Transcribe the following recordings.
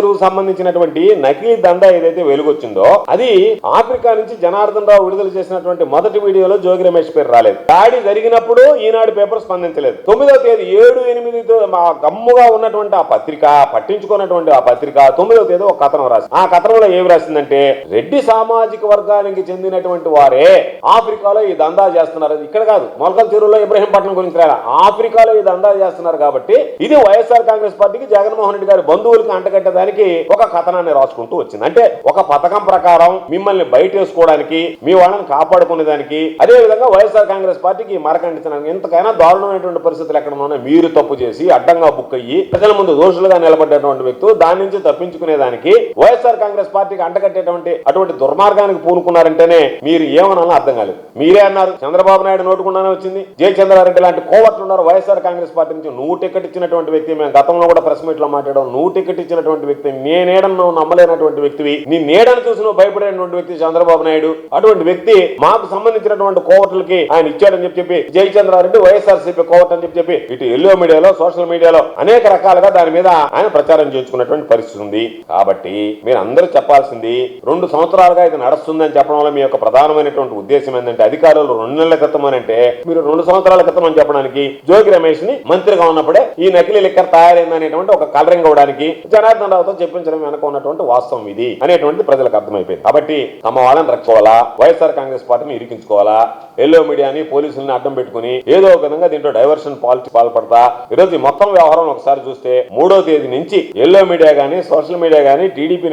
చెరువు సంబంధించినటువంటి నకిలీ దందా ఏదైతే వెలుగొచ్చిందో అది ఆఫ్రికా నుంచి జనార్దన్ రావు విడుదల చేసినటువంటి మొదటి వీడియోలో జోగి రమేష్ పేరు రాలేదు. దాడి జరిగినప్పుడు ఈనాడు పేపర్ స్పందించలేదు. తొమ్మిదవ తేదీ ఏడు ఎనిమిది మా గమ్ముగా ఉన్నటువంటి ఆ పత్రిక పట్టించుకున్నటువంటి ఆ పత్రిక తొమ్మిదవ తేదీ ఒక కథనం రాసి ఆ కథనంలో ఏమి రాసిందంటే రెడ్డి సామాజిక వర్గానికి చెందినటువంటి వారే ఆఫ్రికాలో ఈ దందా చేస్తున్నారు. ఇక్కడ కాదు మొలకల చెరువులో ఇబ్రహీంపట్నం గురించి రాయాలి. ఆఫ్రికాలో ఈ దందా చేస్తున్నారు కాబట్టి ఇది వైఎస్ఆర్ కాంగ్రెస్ పార్టీకి జగన్మోహన్ రెడ్డి గారి బంధువులకు అంటగట్టదని దానికి ఒక కథనాన్ని రాసుకుంటూ వచ్చింది. అంటే ఒక పథకం ప్రకారం మిమ్మల్ని బయటేసుకోవడానికి మీ వాళ్ళని కాపాడుకునేదానికి అదే విధంగా వైఎస్ఆర్ కాంగ్రెస్ పార్టీకి మరకండించడానికి ఇంతకైనా దారుణమైనటువంటి పరిస్థితులు ఎక్కడ ఉన్నాయి మీరు తప్పు చేసి అడ్డంగా బుక్ అయ్యి ప్రజల ముందు దోషులుగా నిలబడ్డటువంటి వ్యక్తులు దాని నుంచి తప్పించుకునేదానికి వైఎస్ఆర్ కాంగ్రెస్ పార్టీకి అంటగట్టేటువంటి అటువంటి దుర్మార్గానికి పూనుకున్నారంటేనే మీరు ఏమనాలో అర్థం కాలేదు. మీరే అన్నారు చంద్రబాబు నాయుడు నోటుకుండానే వచ్చింది. జయచంద్రారెడ్డి లాంటి కోవట్లు ఉన్నారు. వైఎస్ఆర్ కాంగ్రెస్ పార్టీ నుంచి నువ్వు టికెట్ ఇచ్చినటువంటి వ్యక్తి మేము గతంలో కూడా ప్రెస్ మీట్లో మాట్లాడాం నువ్వు టికెట్ ఇచ్చినటువంటి వ్యక్తి నేనేడను నువ్వు నమ్మలేనటువంటి వ్యక్తివి. నీ నీడను చూసి నువ్వు భయపడేటువంటి వ్యక్తి చంద్రబాబు నాయుడు. అటువంటి వ్యక్తి మాకు సంబంధించినటువంటి కోవట్లకి ఆయన ఇచ్చాడని చెప్పి చెప్పి జయచంద్రారెడ్డి వైఎస్ఆర్సీపీ కోవట్ అని చెప్పి చెప్పి ఇటు ఎల్లో మీడియాలో సోషల్ మీడియాలో అనేక రకాలుగా దాని మీద ఆయన ప్రచారం చేయించుకున్నటువంటి పరిస్థితి ఉంది. కాబట్టి మీరు అందరూ చెప్పాల్సింది రెండు సంవత్సరాలుగా ఇది నడుస్తుందని చెప్పడంలో మీ యొక్క ప్రధానమైనటువంటి ఉద్దేశం ఏంటంటే అధికారులు రెండు నెలల క్రితం అని అంటే మీరు రెండు సంవత్సరాల క్రితం అని చెప్పడానికి జోగి రమేష్ని మంత్రిగా ఉన్నప్పుడే ఈ నకిలీ లిక్కర్ తయారైంది అనేటువంటి ఒక కలరింగ్ అవడానికి జనార్దన్ రావుతో చెప్పించడం వెనక ఉన్నటువంటి వాస్తవం ఇది అనేటువంటి ప్రజలకు అర్థమైపోయింది. కాబట్టి తమ వాళ్ళని రక్షించుకోవాలా? వైఎస్ఆర్ కాంగ్రెస్ పార్టీని ఇరికించుకోవాలా? ఎల్లో మీడియాని పోలీసుల్ని అడ్డం పెట్టుకుని ఏదో ఒక విధంగా దీంట్లో డైవర్షన్ పాలిటిక్స్ పాల్పడతా? ఈరోజు ఈ మొత్తం వ్యవహారం ఒకసారి చూస్తే మూడో తేదీ నుంచి ఎల్లో మీడియా గానీ సోషల్ మీడియా గానీ టీడీపీ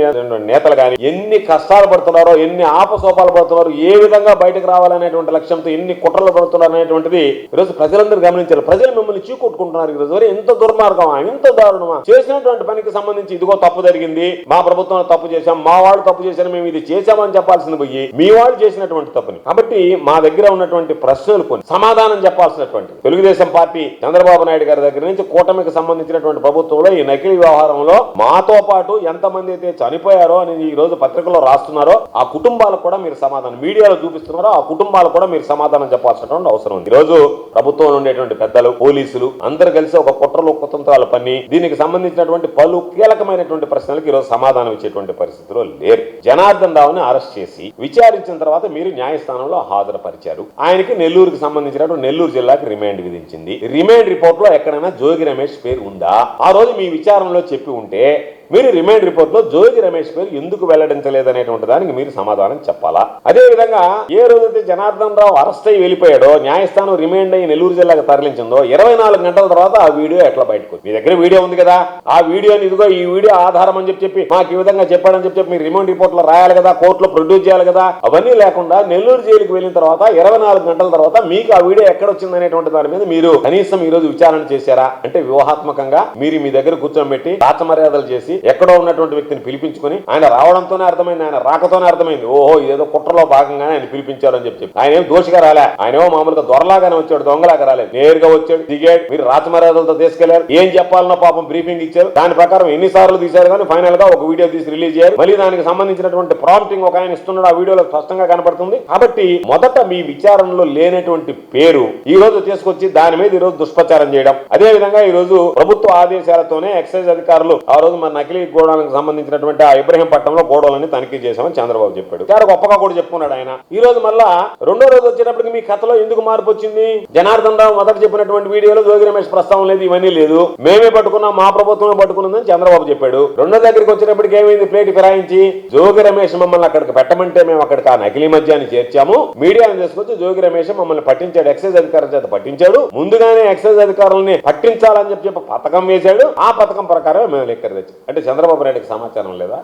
నేతలు గానీ ఎన్ని కష్టాలు పడుతున్నారో ఎన్ని ఆపసోపాలు పడుతున్నారో ఏ విధంగా బయటకు రావాలనేటువంటి లక్ష్యంతో ఎన్ని కుట్రలు పడుతున్నారు అనేటువంటిది ఈరోజు ప్రజలందరూ గమనించారు ప్రజలు మిమ్మల్ని చీకొట్టుకుంటున్నారు ఈరోజు. ఎంత దుర్మార్గమా? ఎంత దారుణమా? చేసినటువంటి పనికి సంబంధించి ఇదిగో తప్పు జరిగింది మా ప్రభుత్వం తప్పు చేశాం మా వాళ్ళు తప్పు చేశారు మేము ఇది చేశామని చెప్పాల్సింది పోయి మీ వాళ్ళు చేసినటువంటి తప్పుని. కాబట్టి మా దగ్గర ఉన్నటువంటి ప్రశ్నలు కొన్ని సమాధానం చెప్పాల్సినటువంటి. తెలుగుదేశం పార్టీ చంద్రబాబు నాయుడు గారి దగ్గర నుంచి కూటమికి సంబంధించినటువంటి ప్రభుత్వంలో ఈ నకిలీ వ్యవహారంలో మాతో పాటు ఎంతమంది అయితే చనిపోయారో అని ఈ రోజు పత్రికలో రాస్తున్నారో ఆ కుటుంబాలకు కూడా మీరు సమాధానం మీడియాలో చూపిస్తున్నారో ఆ కుటుంబాలకు కూడా మీరు సమాధానం చెప్పాల్సినటువంటి అవసరం ఉంది. ఈరోజు రోజు ప్రభుత్వంలో ఉండేటువంటి పెద్దలు పోలీసులు అందరు కలిసి ఒక కుట్రలు కుతంత్రాలు పని దీనికి సంబంధించినటువంటి పలు కీలకమైన కీలకమైనటువంటి ప్రశ్నలకు ఈ రోజు సమాధానం ఇచ్చేటువంటి పరిస్థితిలో లేరు. జనార్దన్ రావుని అరెస్ట్ చేసి విచారించిన తర్వాత మీరు న్యాయస్థానంలో హాజరుపరిచారు. ఆయనకి నెల్లూరుకు సంబంధించినటువంటి నెల్లూరు జిల్లాకి రిమాండ్ విధించింది. రిమాండ్ రిపోర్ట్లో ఎక్కడైనా జోగి రమేష్ పేరు ఉందా? ఆ రోజు మీ విచారణలో చెప్పి ఉంటే మీరు రిమైండ్ రిపోర్ట్లో జోగి రమేష్ పేరు ఎందుకు వెల్లడించలేదనేటువంటి దానికి మీరు సమాధానం చెప్పాలా? అదే విధంగా ఏ రోజైతే జనార్దన్ రావు అరెస్ట్ అయ్యి వెళ్ళిపోయాడో న్యాయస్థానం రిమైండ్ అయ్యి నెల్లూరు జిల్లాకు తరలించిందో ఇరవై నాలుగు గంటల తర్వాత ఆ వీడియో ఎట్లా బయటకు మీ దగ్గర వీడియో ఉంది కదా. ఆ వీడియోని ఇదిగో ఈ వీడియో ఆధారం అని చెప్పి చెప్పి మాకు ఈ విధంగా చెప్పాడని చెప్పి చెప్పి మీరు రిమైండ్ రిపోర్ట్లో రాయాలి కదా కోర్టులో ప్రొడ్యూస్ చేయాలి కదా. అవన్నీ లేకుండా నెల్లూరు జైలుకి వెళ్ళిన తర్వాత ఇరవై నాలుగు గంటల తర్వాత మీకు ఆ వీడియో ఎక్కడ వచ్చింది అనేటువంటి దాని మీద మీరు కనీసం ఈ రోజు విచారణ చేశారా? అంటే వ్యూహాత్మకంగా మీరు మీ దగ్గర కూర్చోబెట్టి రాచమర్యాదలు చేసి ఎక్కడో ఉన్నటువంటి వ్యక్తిని పిలిపించుకొని ఆయన రావడంతోనే అర్థమైంది ఆయన రాకతోనే అర్థమైంది. ఓహో ఏదో కుట్రలో భాగంగానే ఆయన పిలిపించారు అని చెప్పి. ఆయన ఏం దోషిగా రాలే. ఆయన ఏమో మామూలుగా దొరలాగానే వచ్చాడు దొంగలాగా రాలేదు. నేరుగా వచ్చాడు దిగాడు మీరు రాచమర్యాదలతో తీసుకెళ్ళారు. ఏం చెప్పాలనో పాపం బ్రీఫింగ్ ఇచ్చారు. దాని ప్రకారం ఎన్ని సార్లు తీశారు కానీ ఫైనల్గా ఒక వీడియో తీసి రిలీజ్ చేయాలి మళ్ళీ దానికి సంబంధించినటువంటి ప్రాంప్టింగ్ ఒక ఆయన ఇస్తున్నాడు ఆ వీడియోలో స్పష్టంగా కనపడుతుంది. కాబట్టి మొదట మీ విచారణలో లేనటువంటి పేరు ఈ రోజు తీసుకొచ్చి దాని మీద ఈ రోజు దుష్ప్రచారం చేయడం. అదే విధంగా ఈ రోజు ప్రభుత్వ ఆదేశాలతోనే ఎక్సైజ్ అధికారులు ఆ రోజు మన నకిలీ గోడాలకు సంబంధించినటువంటి ఆ ఇబ్రహీంపట్నంలో గోడలని తనిఖీ చేశామని చంద్రబాబు చెప్పాడు. చాలా గొప్పగా కూడా చెప్పుకున్నాడు ఆయన. ఈ రోజు మళ్ళా రెండో రోజు వచ్చేటప్పటికి మీ కథలో ఎందుకు మార్పు వచ్చింది? జనార్దన్ రావు మొదట చెప్పినటువంటి వీడియోలో జోగి రమేష్ ప్రస్తావన లేదు ఇవన్నీ లేదు. మేమే పట్టుకున్నాం మా ప్రభుత్వమే పట్టుకున్నదని చంద్రబాబు చెప్పాడు. రెండో దగ్గరికి వచ్చినప్పటికి ఏమైంది? ప్లేట్ ఫిరాయించి జోగి రమేష్ మమ్మల్ని అక్కడికి పెట్టమంటే మేము అక్కడికి ఆ నకిలీ మద్యాన్ని చేర్చాము. మీడియాను తీసుకొచ్చి జోగి రమేష్ మమ్మల్ని పట్టించాడు ఎక్సైజ్ అధికారుల చేత పట్టించాడు. ముందుగానే ఎక్సైజ్ అధికారులని పట్టించాలని చెప్పి చెప్పి పథకం వేశాడు. ఆ పథకం ప్రకారం మేము లెక్కర తెచ్చాం. అంటే చంద్రబాబు నాయుడికి సమాచారం లేదా?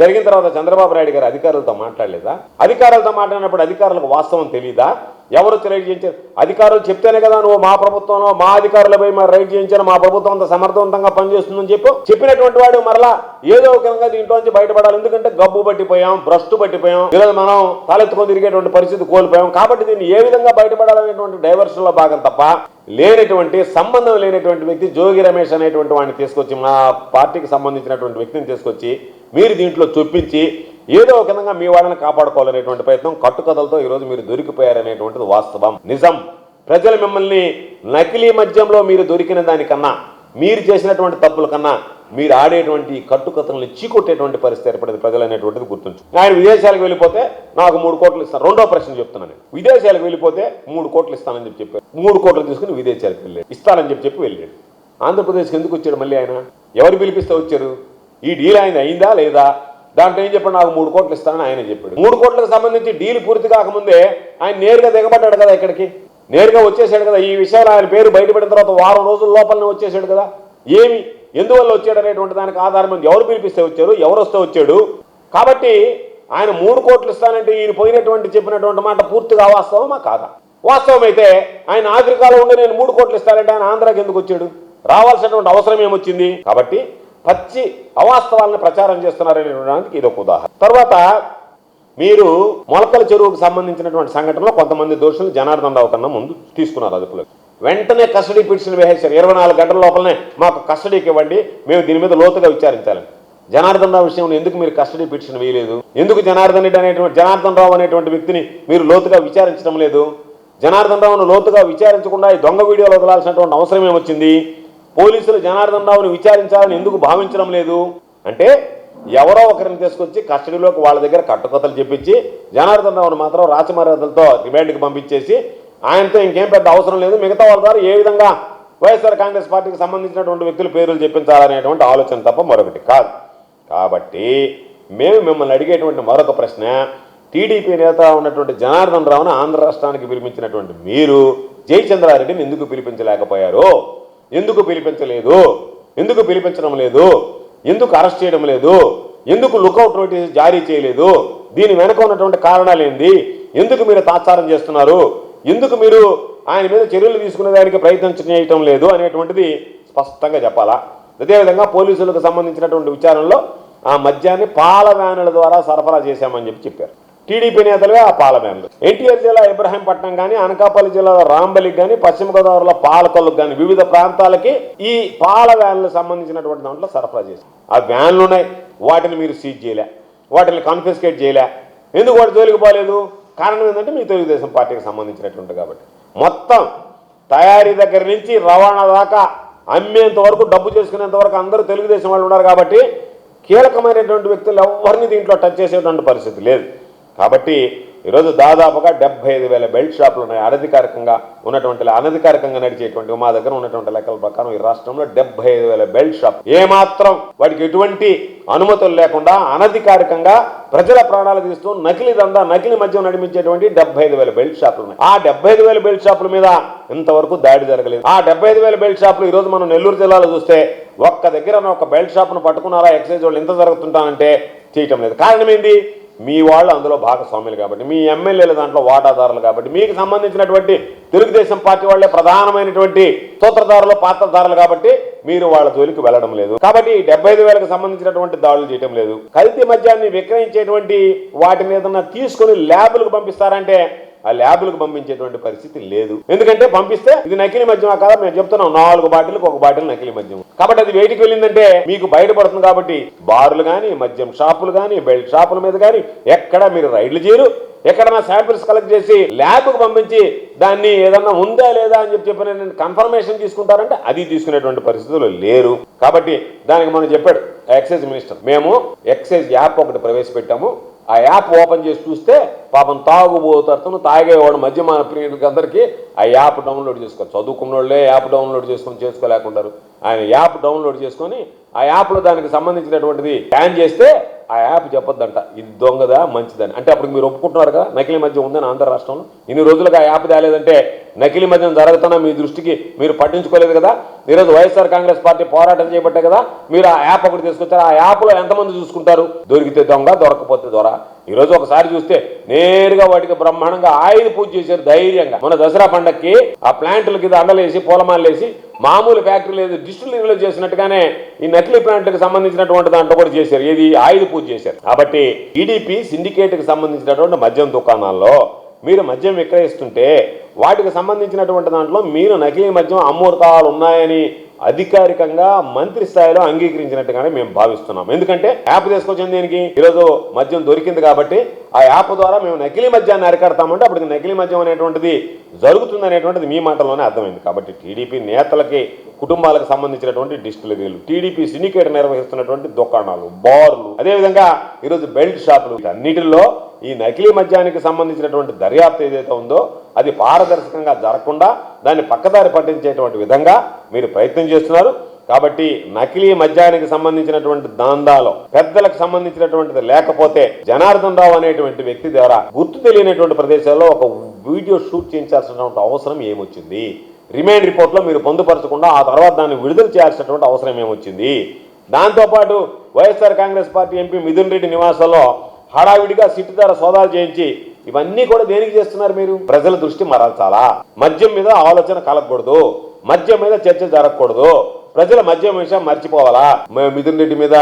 జరిగిన తర్వాత చంద్రబాబు నాయుడు గారు అధికారులతో మాట్లాడలేదా? అధికారులతో మాట్లాడినప్పుడు అధికారులకు వాస్తవం తెలియదా ఎవరు రైడ్ చేయించారు? అధికారులు చెప్తేనే కదా నువ్వు మా ప్రభుత్వంలో మా అధికారులపై మరి రైడ్ చేయించాను మా ప్రభుత్వం అంత సమర్థవంతంగా పనిచేస్తుందని చెప్పు. చెప్పినటువంటి వాడు మరలా ఏదో ఒక విధంగా దీంట్లోంచి బయటపడాలి. ఎందుకంటే గబ్బు పట్టిపోయాం భ్రష్టు పట్టిపోయాం ఈరోజు మనం తలెత్తుకొని తిరిగేటువంటి పరిస్థితి కోల్పోయాం. కాబట్టి దీన్ని ఏ విధంగా బయటపడాలనేటువంటి డైవర్షన్లో భాగం తప్ప లేనటువంటి సంబంధం లేనటువంటి వ్యక్తి జోగి రమేష్ అనేటువంటి వాడిని తీసుకొచ్చి మా పార్టీకి సంబంధించినటువంటి వ్యక్తిని తీసుకొచ్చి మీరు దీంట్లో చొప్పించి ఏదో ఒక విధంగా మీ వాళ్ళని కాపాడుకోవాలనేటువంటి ప్రయత్నం కట్టుకథలతో ఈరోజు మీరు దొరికిపోయారనేటువంటిది వాస్తవం. నిజం. ప్రజలు మిమ్మల్ని నకిలీ మద్యంలో మీరు దొరికిన దానికన్నా మీరు చేసినటువంటి తప్పుల కన్నా మీరు ఆడేటువంటి కట్టుకథలను చీకొట్టేటువంటి పరిస్థితి ఏర్పడేది ప్రజలు అనేటువంటిది గుర్తుంచు. ఆయన విదేశాలకు వెళ్ళిపోతే నాకు మూడు కోట్లు ఇస్తాను. రెండో ప్రశ్న చెప్తున్నాను విదేశాలకు వెళ్ళిపోతే మూడు కోట్లు ఇస్తానని చెప్పి చెప్పారు. మూడు కోట్లు తీసుకుని విదేశాలకు వెళ్ళాడు. ఇస్తానని చెప్పి చెప్పి వెళ్ళాడు. ఆంధ్రప్రదేశ్కి ఎందుకు వచ్చాడు మళ్ళీ ఆయన? ఎవరు పిలిపిస్తే వచ్చారు? ఈ డీల్ ఆయన అయిందా లేదా? దాంట్లో ఏం చెప్పాడు? నాకు మూడు కోట్లు ఇస్తానని ఆయన చెప్పాడు. మూడు కోట్లకు సంబంధించి డీల్ పూర్తి కాకముందే ఆయన నేరుగా దిగబడ్డాడు కదా ఇక్కడికి? నేరుగా వచ్చేసాడు కదా. ఈ విషయాలు ఆయన పేరు బయటపడిన తర్వాత వారం రోజుల లోపలనే వచ్చేసాడు కదా. ఏమి? ఎందువల్ల వచ్చాడు అనేటువంటి దానికి ఆధారం ఎవరు పిలిపిస్తే వచ్చారు? ఎవరు వస్తే వచ్చాడు? కాబట్టి ఆయన మూడు కోట్లు ఇస్తానంటే ఈయన పోయినటువంటి చెప్పినటువంటి మాట పూర్తిగా వాస్తవమా కాదా? వాస్తవం అయితే ఆయన ఆఫ్రికాలో ఉండి నేను మూడు కోట్లు ఇస్తానంటే ఆయన ఆంధ్రాకి ఎందుకు వచ్చాడు? రావాల్సినటువంటి అవసరం ఏమొచ్చింది? కాబట్టి పచ్చి అవాస్తవాలను ప్రచారం చేస్తున్నారనేటువంటి ఇది ఒక ఉదాహరణ. తర్వాత మీరు మొలకల చెరువుకు సంబంధించినటువంటి సంఘటనలో కొంతమంది దోషులు జనార్దన్ రావు కన్నా ముందు తీసుకున్నారు అదుపులో వెంటనే కస్టడీ పిటిషన్ వేసేశారు. ఇరవై నాలుగు గంటల లోపలనే మాకు కస్టడీకి ఇవ్వండి మేము దీని మీద లోతుగా విచారించాలి. జనార్దన్ రావు విషయంలో ఎందుకు మీరు కస్టడీ పిటిషన్ వేయలేదు? ఎందుకు జనార్దన్ రెడ్డి అనేటువంటి జనార్దన్ రావు అనేటువంటి వ్యక్తిని మీరు లోతుగా విచారించడం లేదు? జనార్దన్ రావును లోతుగా విచారించకుండా ఈ దొంగ వీడియోలు వదలాల్సినటువంటి అవసరం ఏమొచ్చింది? పోలీసులు జనార్దన్ రావుని విచారించాలని ఎందుకు భావించడం లేదు? అంటే ఎవరో ఒకరిని తీసుకొచ్చి కస్టడీలోకి వాళ్ళ దగ్గర కట్టుకథలు చెప్పించి జనార్దన్ రావును మాత్రం రాచమర్యాదలతో రిమాండ్కి పంపించేసి ఆయనతో ఇంకేం పెద్ద అవసరం లేదు. మిగతా వాళ్ళ ద్వారా ఏ విధంగా వైఎస్ఆర్ కాంగ్రెస్ పార్టీకి సంబంధించినటువంటి వ్యక్తుల పేర్లు చెప్పించాలనేటువంటి ఆలోచన తప్ప మరొకటి కాదు. కాబట్టి మేము మిమ్మల్ని అడిగేటువంటి మరొక ప్రశ్న టీడీపీ నేత ఉన్నటువంటి జనార్దన్ రావును ఆంధ్ర రాష్ట్రానికి పిలిపించినటువంటి మీరు జయచంద్రారెడ్డిని ఎందుకు పిలిపించలేకపోయారు ఎందుకు పిలిపించలేదు? ఎందుకు పిలిపించడం లేదు? ఎందుకు అరెస్ట్ చేయడం లేదు? ఎందుకు లుకౌట్ నోటీస్ జారీ చేయలేదు? దీని వెనక ఉన్నటువంటి కారణాలు ఏంది? ఎందుకు మీరు తాత్సారం చేస్తున్నారు? ఎందుకు మీరు ఆయన మీద చర్యలు తీసుకునే దానికి ప్రయత్నం చేయటం లేదు అనేటువంటిది స్పష్టంగా చెప్పాలా? అదేవిధంగా పోలీసులకు సంబంధించినటువంటి విచారణలో ఆ మద్యాన్ని పాల వ్యానుల ద్వారా సరఫరా చేశామని చెప్పి చెప్పారు. టీడీపీ నేతలుగా ఆ పాల వ్యాన్లు ఎన్టీఆర్ జిల్లా ఇబ్రహీంపట్నం కానీ అనకాపల్లి జిల్లాలో రాంబలికి కానీ పశ్చిమ గోదావరిలో పాలకొల్లకు కానీ వివిధ ప్రాంతాలకి ఈ పాల వ్యాన్లకు సంబంధించినటువంటి దాంట్లో సరఫరా చేశారు ఆ వ్యాన్లు ఉన్నాయి. వాటిని మీరు సీజ్ చేయలే. వాటిని కాన్ఫిస్కేట్ చేయలే. ఎందుకు వాటి జోలికి పోలేదు? కారణం ఏంటంటే మీ తెలుగుదేశం పార్టీకి సంబంధించినటువంటి కాబట్టి. మొత్తం తయారీ దగ్గర నుంచి రవాణా దాకా అమ్మేంత వరకు డబ్బు చేసుకునేంత వరకు అందరూ తెలుగుదేశం వాళ్ళు ఉన్నారు కాబట్టి కీలకమైనటువంటి వ్యక్తులు ఎవరిని దీంట్లో టచ్ చేసేటువంటి పరిస్థితి లేదు. కాబట్టి ఈరోజు దాదాపుగా డెబ్బై ఐదు వేల బెల్ట్ షాపులు ఉన్నాయి. అనధికారికంగా ఉన్నటువంటి అనధికారికంగా నడిచేటువంటి మా దగ్గర ఉన్నటువంటి లెక్కల ప్రకారం ఈ రాష్ట్రంలో డెబ్బై ఐదు వేల బెల్ట్ షాప్. ఏమాత్రం వాటికి ఎటువంటి అనుమతులు లేకుండా అనధికారికంగా ప్రజల ప్రాణాలు తీస్తూ నకిలీ దందా నకిలీ మద్యం నడిపించేటువంటి డెబ్బై ఐదు వేల బెల్ట్ షాపులు ఉన్నాయి. ఆ డెబ్బై ఐదు వేల బెల్ట్ షాపుల మీద ఇంతవరకు దాడి జరగలేదు. ఆ డెబ్బై ఐదు వేల బెల్ట్ షాపులు ఈ రోజు మనం నెల్లూరు జిల్లాలో చూస్తే ఒక్క దగ్గర ఒక బెల్ట్ షాప్ను పట్టుకున్నారా ఎక్సైజ్ వాళ్ళు ఎంత జరుగుతుంటానంటే చేయటం లేదు. కారణం ఏంటి? మీ వాళ్ళు అందులో భాగస్వాములు కాబట్టి మీ ఎమ్మెల్యేలు దాంట్లో వాటాదారులు కాబట్టి మీకు సంబంధించినటువంటి తెలుగుదేశం పార్టీ వాళ్ళే ప్రధానమైనటువంటి సూత్రధారులు పాత్రధారులు కాబట్టి మీరు వాళ్ళ జోలికి వెళ్ళడం లేదు. కాబట్టి డెబ్బై ఐదు వేలకు సంబంధించినటువంటి దాడులు చేయడం లేదు. కల్తీ మద్యాన్ని విక్రయించేటువంటి వాటి మీద తీసుకొని ల్యాబులకు పంపిస్తారంటే ఆ ల్యాబులకు పంపించేటువంటి పరిస్థితి లేదు. ఎందుకంటే పంపిస్తే ఇది నకిలీ మద్యం కాదా? మేము చెప్తున్నాం నాలుగు బాటిల్కి ఒక బాటిల్ నకిలీ మద్యం కాబట్టి అది వేటికి వెళ్ళిందంటే మీకు బయటపడుతుంది కాబట్టి బార్లు కానీ మద్యం షాపులు కానీ బెల్ట్ షాపుల మీద కానీ ఎక్కడ మీరు రైడ్లు చేయరు. ఎక్కడన్నా శాంపిల్స్ కలెక్ట్ చేసి ల్యాబ్కు పంపించి దాన్ని ఏదన్నా ఉందా లేదా అని చెప్పి చెప్పిన కన్ఫర్మేషన్ తీసుకుంటారంటే అది తీసుకునేటువంటి పరిస్థితులు లేరు. కాబట్టి దానికి మనం చెప్పాడు ఎక్సైజ్ మినిస్టర్. మేము ఎక్సైజ్ యాప్ ఒకటి ప్రవేశపెట్టాము. ఆ యాప్ ఓపెన్ చేసి చూస్తే పాపం తాగుబోతను తాగేవాడు మధ్యమాన ప్రియులకి అందరికీ ఆ యాప్ డౌన్లోడ్ చేసుకోవాలి చదువుకున్న వాళ్ళే యాప్ డౌన్లోడ్ చేసుకొని చేసుకోలేకుంటారు. ఆయన యాప్ డౌన్లోడ్ చేసుకొని ఆ యాప్లో దానికి సంబంధించినటువంటిది బ్యాన్ చేస్తే ఆ యాప్ చెప్పొద్దంట. ఇది దొంగదా మంచిదని. అంటే అప్పుడు మీరు ఒప్పుకుంటున్నారు కదా? నకిలీ మద్యం ఉందని ఆంధ్ర రాష్ట్రంలో? ఇన్ని రోజులుగా ఆ యాప్ తేలేదంటే నకిలీ మద్యం జరుగుతున్నా మీ దృష్టికి మీరు పట్టించుకోలేదు కదా? ఈరోజు వైఎస్ఆర్ కాంగ్రెస్ పార్టీ పోరాటం చేపట్టే కదా మీరు ఆ యాప్ ఒకటి తీసుకొచ్చారు. ఆ యాప్లో ఎంతమంది చూసుకుంటారు? దొరికితే దొంగ దొరకపోతే దొర. ఈరోజు ఒకసారి చూస్తే నేరుగా వాటికి బ్రహ్మాండంగా ఆయుధ పూజ చేశారు ధైర్యంగా. మన దసరా పండక్కి ఆ ప్లాంట్ల కింద అండలేసి పూలమాలేసి మామూలు ఫ్యాక్టరీ లేదు డిస్టిలరీలో చేసినట్టుగానే ఈ నకిలీ ప్లాంట్లకు సంబంధించినటువంటి దాంట్లో కూడా చేశారు. ఏది? ఆయుధ పూజ చేశారు. కాబట్టి టీడీపీ సిండికేట్కి సంబంధించినటువంటి మద్యం దుకాణాల్లో మీరు మద్యం విక్రయిస్తుంటే వాటికి సంబంధించినటువంటి దాంట్లో మీరు నకిలీ మద్యం అమూర్తాలు ఉన్నాయని అధికారికంగా మంత్రి స్థాయిలో అంగీకరించినట్టుగానే మేము భావిస్తున్నాం. ఎందుకంటే యాప్ తీసుకొచ్చింది దీనికి. ఈరోజు మద్యం దొరికింది కాబట్టి ఆ యాప్ ద్వారా మేము నకిలీ మద్యాన్ని అరికడతామంటే అప్పటికి నకిలీ మద్యం అనేటువంటిది జరుగుతుంది అనేటువంటిది మీ మాటలోనే అర్థమైంది. కాబట్టి టీడీపీ నేతలకి కుటుంబాలకు సంబంధించినటువంటి డిస్టిలరీలు టీడీపీ సిండికేట్ నిర్వహిస్తున్నటువంటి దుకాణాలు బార్లు అదేవిధంగా ఈరోజు బెల్ట్ షాపులు అన్నిటిలో ఈ నకిలీ మద్యానికి సంబంధించినటువంటి దర్యాప్తు ఏదైతే ఉందో అది పారదర్శకంగా జరగకుండా దాన్ని పక్కదారి పట్టించేటువంటి విధంగా మీరు ప్రయత్నం చేస్తున్నారు. కాబట్టి నకిలీ మద్యానికి సంబంధించినటువంటి దాందాలో పెద్దలకు సంబంధించినటువంటిది లేకపోతే జనార్దన్ రావు అనేటువంటి వ్యక్తి ద్వారా గుర్తు తెలియనటువంటి ప్రదేశాల్లో ఒక వీడియో షూట్ చేయించాల్సినటువంటి అవసరం ఏమొచ్చింది? రిమైండ్ రిపోర్ట్లో మీరు పొందుపరచకుండా ఆ తర్వాత దాన్ని విడుదల చేయాల్సినటువంటి అవసరం ఏమొచ్చింది? దాంతోపాటు YSR Congress party MP Mithun Reddy నివాసంలో హడావిడిగా సిట్టు ద్వారా సోదాలు చేయించి ఇవన్నీ కూడా దేనికి చేస్తున్నారు మీరు? ప్రజల దృష్టి మరల్చాలా? మద్యం మీద ఆలోచన కలగకూడదు. మద్యం మీద చర్చ జరగకూడదు. ప్రజల మద్యం విషయం మర్చిపోవాలా? మిథున్ రెడ్డి మీద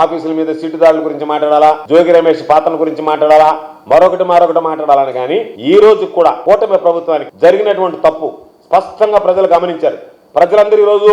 ఆఫీసుల మీద సీటుదారుల గురించి మాట్లాడాలా? జోగి రమేష్ పాత్రల గురించి మాట్లాడాలా? మరొకటి మరొకటి మాట్లాడాలని కానీ ఈ రోజు కూడా కూటమి ప్రభుత్వానికి జరిగినటువంటి తప్పు స్పష్టంగా ప్రజలు గమనించారు. ప్రజలందరూ ఈరోజు రోజు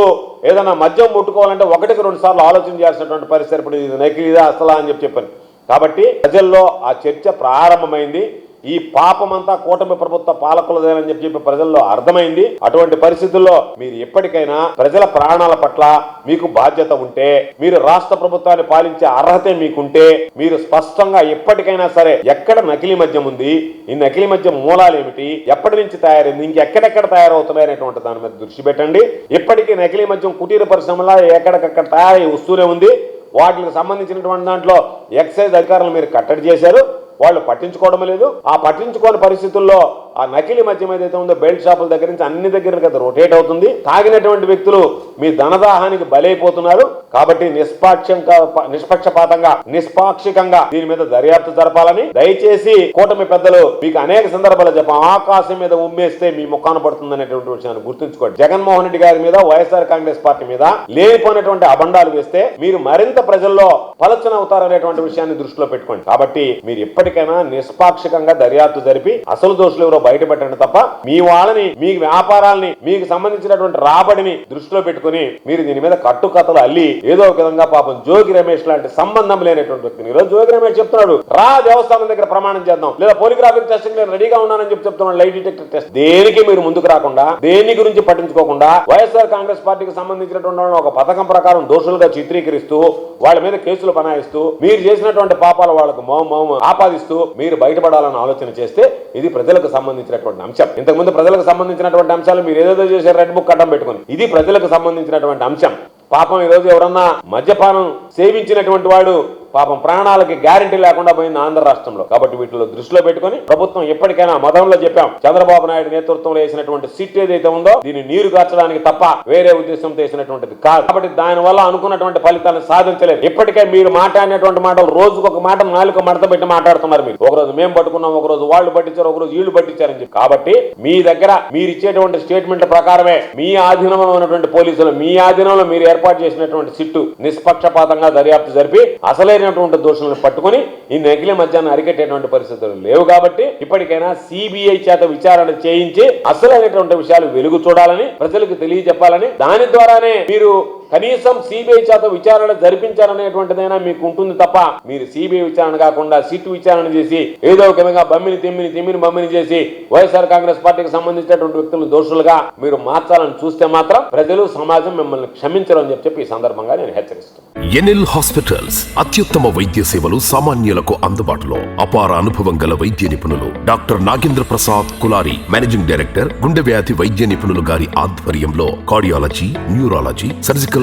ఏదైనా మద్యం ముట్టుకోవాలంటే ఒకటికి రెండు సార్లు ఆలోచన చేయాల్సినటువంటి పరిస్థితి ఇప్పుడు ఇది నకిలీదా అసలా అని చెప్పి చెప్పాను కాబట్టి ప్రజల్లో ఆ చర్చ ప్రారంభమైంది. ఈ పాపమంతా కూటమి ప్రభుత్వ పాలకులదేనని చెప్పి చెప్పి ప్రజల్లో అర్థమైంది. అటువంటి పరిస్థితుల్లో మీరు ఎప్పటికైనా ప్రజల ప్రాణాల పట్ల మీకు బాధ్యత ఉంటే మీరు రాష్ట్ర ప్రభుత్వాన్ని పాలించే అర్హత మీకుంటే మీరు స్పష్టంగా ఎప్పటికైనా సరే ఎక్కడ నకిలీ మద్యం ఉంది ఈ నకిలీ మద్యం మూలాలు ఏమిటి ఎప్పటి నుంచి తయారైంది ఇంకెక్కడెక్కడ తయారవుతున్నాయి అనేటువంటి దాని మీద దృష్టి పెట్టండి. ఇప్పటికీ నకిలీ మద్యం కుటీర పరిశ్రమలా ఎక్కడికక్కడ తయారై వస్తూనే ఉంది. వాటికి సంబంధించినటువంటి దాంట్లో ఎక్సైజ్ అధికారులు మీరు కట్టడి చేశారు. వాళ్ళు పట్టించుకోవడం లేదు. ఆ పట్టించుకోని పరిస్థితుల్లో ఆ నకిలీ మద్యం ఏదైతే ఉందో బెల్ట్ షాపుల దగ్గర నుంచి అన్ని దగ్గర కదా రొటేట్ అవుతుంది. తాగినటువంటి వ్యక్తులు మీ ధనదాహానికి బలైపోతున్నారు. కాబట్టి నిష్పాక్షంగా నిష్పక్షపాతంగా నిష్పాక్షికంగా దీని మీద దర్యాప్తు జరపాలని దయచేసి కూటమి పెద్దలు మీకు అనేక సందర్భాలు చెప్పాం. ఆకాశం మీద ఉమ్మేస్తే మీ ముఖాన పడుతుంది అనేటువంటి విషయాన్ని గుర్తుంచుకోండి. జగన్మోహన్ రెడ్డి గారి మీద వైఎస్ఆర్ కాంగ్రెస్ పార్టీ మీద లేనిపోయినటువంటి అబండాలు వేస్తే మీరు మరింత ప్రజల్లో పలచన అవుతారనేటువంటి విషయాన్ని దృష్టిలో పెట్టుకోండి. కాబట్టి మీరు ఎప్పటికైనా నిష్పాక్షికంగా దర్యాప్తు జరిపి అసలు దోషులు ఎవరో బయటపెట్టండి తప్ప మీ వాళ్ళని మీ వ్యాపారాల్ని మీకు సంబంధించినటువంటి రాబడిని దృష్టిలో పెట్టుకుని మీరు దీని మీద కట్టుకథలు అల్లి ఏదో ఒక విధంగా పాపం జోగి రమేష్ లాంటి సంబంధం లేనటువంటి వ్యక్తిని. ఈరోజు జోగి రమేష్ చెప్తున్నాడు రా దేవస్థానం దగ్గర ప్రమాణం చేద్దాం. లేదా పోలిగ్రాఫిక్ టెస్టింగ్ నేను రెడీగా ఉన్నానని చెప్పి చెప్తున్నాడు లైట్ డిటెక్టర్ టెస్ట్. దేనికి మీరు ముందుకు రాకుండా దేని గురించి పట్టించుకోకుండా వైఎస్ఆర్ కాంగ్రెస్ పార్టీకి సంబంధించినటువంటి ఒక పథకం ప్రకారం దోషులుగా చిత్రీకరిస్తూ వాళ్ళ మీద కేసులు బనాయిస్తూ మీరు చేసినటువంటి పాపాలు వాళ్ళకు మౌ మౌ ఆపాదిస్తూ మీరు బయటపడాలని ఆలోచన చేస్తే ఇది ప్రజలకు సంబంధించి సంబంధించినటువంటి అంశం. ఇంతకుముందు ప్రజలకు సంబంధించినటువంటి అంశాలు మీరు ఏదేదో చేసే రెడ్ బుక్ అడ్డం పెట్టుకుని. ఇది ప్రజలకు సంబంధించినటువంటి అంశం. పాపం ఈ రోజు ఎవరన్నా మద్యపానం సేవించినటువంటి వాడు పాపం ప్రాణాలకి గ్యారంటీ లేకుండా పోయింది ఆంధ్ర రాష్ట్రంలో. కాబట్టి వీటిలో దృష్టిలో పెట్టుకొని ప్రభుత్వం ఎప్పటికైనా మతంలో చెప్పాం చంద్రబాబు నాయుడు నేతృత్వంలో వేసినటువంటి సిట్ ఏదైతే ఉందో దీన్ని నీరు కార్చడానికి తప్ప వేరే ఉద్దేశంతో వేసినటువంటిది కాదు. కాబట్టి దాని వల్ల అనుకున్నటువంటి ఫలితాలను సాధించలేదు. ఇప్పటికే మీరు మాట్లాడినటువంటి మాటలు రోజుకు ఒక మాట నాలుగు మడత పెట్టి మాట్లాడుతున్నారు మీరు. ఒక రోజు మేము పట్టుకున్నాం ఒక రోజు వాళ్ళు పట్టించారు ఒక రోజు వీళ్ళు పట్టించారని చెప్పి. కాబట్టి మీ దగ్గర మీరు ఇచ్చేటువంటి స్టేట్మెంట్ ప్రకారమే మీ ఆధీనంలో ఉన్నటువంటి పోలీసులు మీ ఆధీనంలో మీరు ఏర్పాటు చేసినటువంటి సిట్టు నిష్పక్షపాతంగా దర్యాప్తు జరిపి అసలే అసలైనటువంటి దోషులను పట్టుకొని ఈ నకిలీ మద్యాన్ని అరికట్టేటువంటి పరిస్థితులు లేవు కాబట్టి ఇప్పటికైనా సిబిఐ చేత విచారణ చేయించి అసలైనటువంటి విషయాలు వెలుగు చూడాలని ప్రజలకు తెలియజెప్పాలని దాని ద్వారానే మీరు కనీసం సిబిఐ చేత విచారణ జరిపించాలనేటువంటిదైనా మీకు ఉంటుంది తప్ప మీరు సిబిఐ విచారణ కాకుండా సిట్ విచారణ చేసి ఏదో ఒక విధంగా బమ్మిని తిమ్మిని తిమ్మిని బమ్మిని చేసి వైఎస్ఆర్ కాంగ్రెస్ పార్టీకి సంబంధించినటువంటి వ్యక్తులను దోషులుగా మీరు మార్చాలని చూస్తే మాత్రం ప్రజలు సమాజం మిమ్మల్ని క్షమించరు అని చెప్పి ఈ సందర్భంగా నేను హెచ్చరిస్తున్నాను. ఎన్ఎల్ హాస్పిటల్స్ అత్యుత్తమ వైద్య సేవలు సామాన్యులకు అందుబాటులో అపార అనుభవం గల వైద్య నిపుణులు doctor Nagendra Prasad Kulari managing director గుండె వ్యాధి వైద్య నిపుణులు గారి ఆధ్వర్యంలో cardiology neurology surgical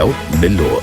layout Nellore